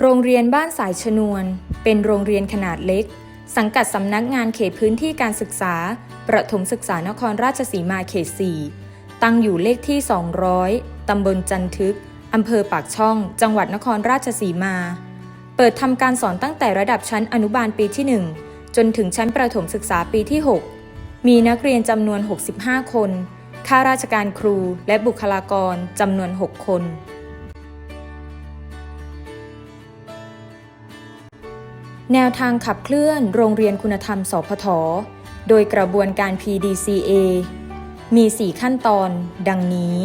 โรงเรียนบ้านสายชนวน เป็นโรงเรียนขนาดเล็ก สังกัดสำนักงานเขตพื้นที่การศึกษา ประถมศึกษานครราชสีมาเขต 4 ตั้งอยู่เลขที่ 200 ตำบลจันทึก อำเภอปากช่อง จังหวัดนครราชสีมา เปิดทำการสอนตั้งแต่ระดับชั้นอนุบาลปีที่ 1 จนถึงชั้นประถมศึกษาปีที่ 6 มีนักเรียนจำนวน 65 คน ข้าราชการครูและบุคลากรจำนวน 6 คน แนวทางขับเคลื่อนโรงเรียนคุณธรรม สพท โดยกระบวนการ PDCA มี 4 ขั้นตอนดังนี้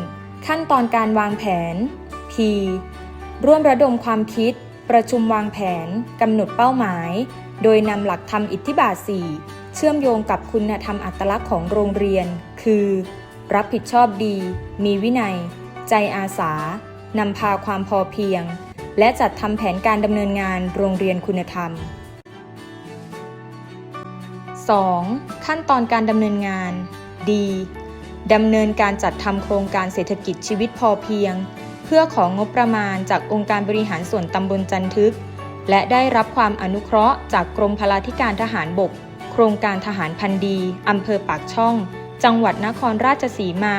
1. ขั้นตอนการวางแผน P ร่วมระดมความคิด ประชุมวางแผน กำหนดเป้าหมาย โดยนำหลักธรรมอิทธิบาท 4 เชื่อมโยงกับคุณธรรมอัตลักษณ์ของโรงเรียน คือ รับผิดชอบดี มีวินัย ใจอาสานำพาความพอเพียง และจัดทำแผนการดำเนินงานโรงเรียนคุณธรรม 2. ขั้นตอนการดำเนินงาน D ดำเนินการจัดทำโครงการเศรษฐกิจชีวิตพอเพียง เพื่อของงบประมาณจากองค์การบริหารส่วนตำบลจันทึก และได้รับความอนุเคราะห์จากกรมพลาธิการทหารบก โครงการทหารพันดีอำเภอปากช่อง จังหวัดนครราชสีมา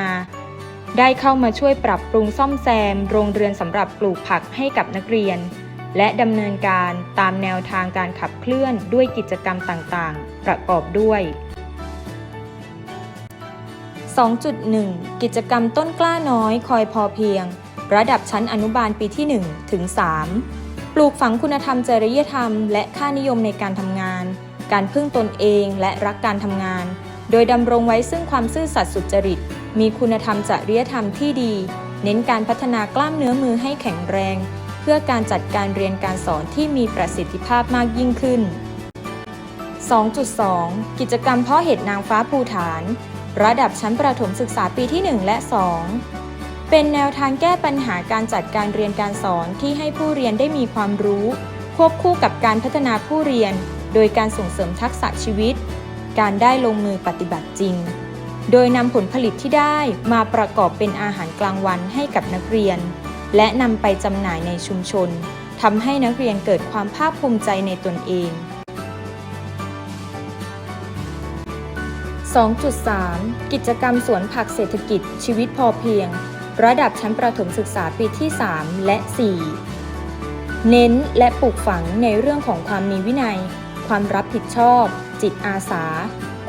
ได้เข้ามาช่วยปรับปรุงซ่อมแซม โรงเรือนสำหรับปลูกผักให้กับนักเรียน และดำเนินการตามแนวทางการขับเคลื่อนด้วยกิจกรรมต่างๆ ประกอบด้วย 2.1 กิจกรรมต้นกล้าน้อยคอยพอเพียง ระดับชั้นอนุบาลปีที่ 1 ถึง 3 ปลูกฝังคุณธรรมจริยธรรม และค่านิยมในการทำงาน การพึ่งตนเองและรักการทำงาน โดยดำรงไว้ซึ่งความซื่อสัตย์สุจริต มีคุณธรรมจริยธรรมที่ดี เน้นการพัฒนากล้ามเนื้อมือให้แข็งแรง เพื่อการจัดการเรียนการสอนที่มีประสิทธิภาพมากยิ่งขึ้น 2.2 กิจกรรมเพาะเห็ดนางฟ้าภูฐาน ระดับชั้นประถมศึกษาปีที่ 1 และ 2 เป็นแนวทางแก้ปัญหาการจัดการเรียนการสอนที่ให้ผู้เรียนได้มีความรู้ ควบคู่กับการพัฒนาผู้เรียน โดยการส่งเสริมทักษะชีวิต การได้ลงมือปฏิบัติจริง โดยนำผลผลิตที่ได้มาประกอบเป็นอาหารกลางวันให้กับนักเรียน และนำไปจำหน่ายในชุมชนทำให้นักเรียนเกิดความภาคภูมิใจในตนเอง 2.3 กิจกรรมสวนผักเศรษฐกิจชีวิตพอเพียง ระดับชั้นประถมศึกษาปีที่ 3 และ 4 เน้นและปลูกฝังในเรื่องของความมีวินัย ความรับผิดชอบ จิตอาสา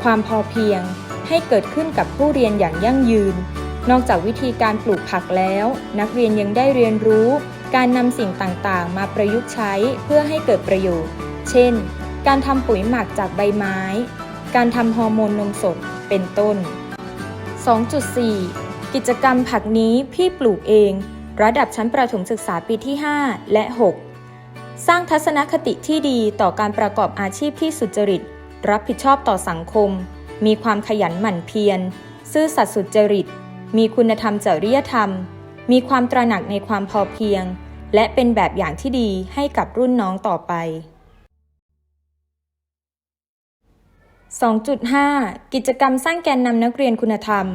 ความพอเพียง ให้เกิดขึ้นกับผู้เรียนอย่างยั่งยืน นอกจากวิธีการปลูกผักแล้ว นักเรียนยังได้เรียนรู้ การนำสิ่งต่างๆ มาประยุกต์ใช้เพื่อให้เกิดประโยชน์ เช่น การทำปุ๋ยหมักจากใบไม้ การทำฮอร์โมนนมสด เป็นต้น 2.4 กิจกรรมผักนี้พี่ปลูกเอง ระดับชั้นประถมศึกษาปีที่ 5 และ 6 สร้างทัศนคติที่ดีต่อการประกอบอาชีพที่สุจริต รับผิดชอบต่อสังคม มีความขยันหมั่นเพียร ซื่อสัตย์สุจริต มีคุณธรรมจริยธรรม มีความตระหนักในความพอเพียง และเป็นแบบอย่างที่ดีให้กับรุ่นน้องต่อไป 2.5 กิจกรรมสร้างแกนนำนักเรียนคุณธรรม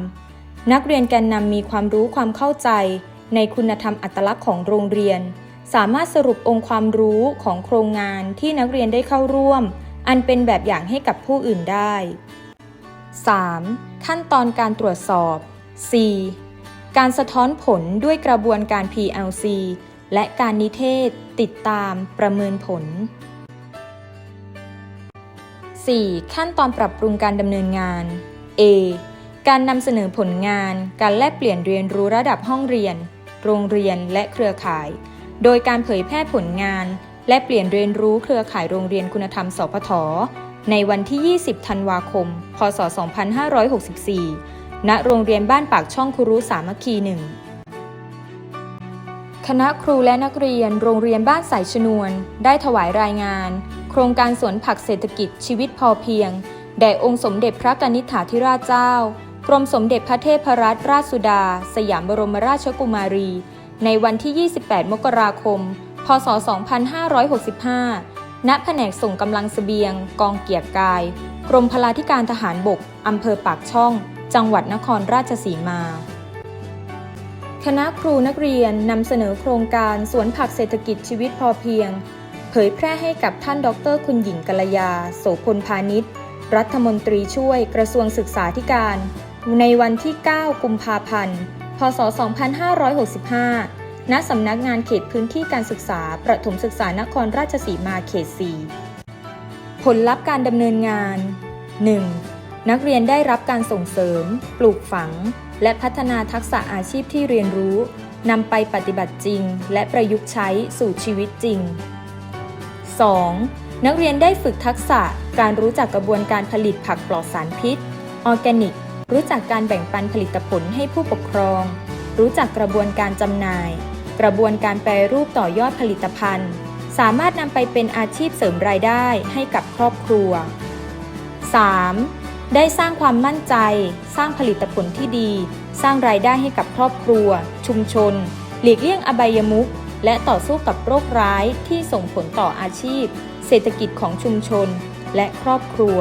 นักเรียนแกนนำมีความรู้ความเข้าใจ ในคุณธรรมอัตลักษณ์ของโรงเรียน สามารถสรุปองค์ความรู้ของโครงงานที่นักเรียนได้เข้าร่วม อันเป็นแบบอย่างให้กับผู้อื่นได้ 3. ขั้นตอนการตรวจสอบ 4. การสะท้อนผลด้วยกระบวนการ PLC และการนิเทศ ติดตามประเมินผล 4. ขั้นตอนปรับปรุงการดำเนินงาน A การนำเสนอผลงาน การแลกเปลี่ยนเรียนรู้ระดับห้องเรียน โรงเรียนและเครือข่าย โดยการเผยแพร่ผลงาน และเปลี่ยนเรียนรู้เครือข่ายโรงเรียนคุณธรรมสพท ในวันที่ 20 ธันวาคม พศ 2564 ณ โรงเรียนบ้านปากช่องครูรุสามัคคีหนึ่ง คณะครูและนักเรียนโรงเรียนบ้านสายชนวน ได้ถวายรายงาน โครงการสวนผักเศรษฐกิจชีวิตพอเพียง แด่องค์สมเด็จพระกนิษฐาธิราชเจ้า กรมสมเด็จพระเทพรัตนราชสุดา สยามบรมราชกุมารี ในวันที่ 28 มกราคม พศ 2565 ณแผนกส่งกำลังเสบียง กองเกียรติกาย กรมพลาธิการทหารบก อำเภอปากช่อง จังหวัดนครราชสีมา คณะครูนักเรียนนำเสนอโครงการสวนผักเศรษฐกิจชีวิตพอเพียง เผยแพร่ให้กับท่านดรคุณหญิงกัลยา โสพลพาณิชย์ รัฐมนตรีช่วยกระทรวงศึกษาธิการ ในวันที่ 9 กุมภาพันธ์ พศ 2565 ณสำนักงานเขตพื้นที่การศึกษา ประถมศึกษานครราชสีมาเขต 4 ผลลัพธ์การดำเนินงาน 1. นักเรียนได้รับการส่งเสริม ปลูกฝัง และพัฒนาทักษะอาชีพที่เรียนรู้นำไปปฏิบัติจริง และประยุกต์ใช้สู่ชีวิตจริง 2. นักเรียนได้ฝึกทักษะการรู้จักกระบวนการผลิตผักปลอดสารพิษ ออร์แกนิก รู้จักการแบ่งปันผลิตผลให้ผู้ปกครอง รู้จักกระบวนการจำหน่าย กระบวนการแปรรูปต่อยอดผลิตภัณฑ์ สามารถนำไปเป็นอาชีพเสริมรายได้ให้กับครอบครัว 3. ได้สร้างความมั่นใจ สร้างผลิตผลที่ดี สร้างรายได้ให้กับครอบครัว ชุมชน หลีกเลี่ยงอบายมุขและต่อสู้กับโรคร้ายที่ส่งผลต่ออาชีพ เศรษฐกิจของชุมชน และครอบครัว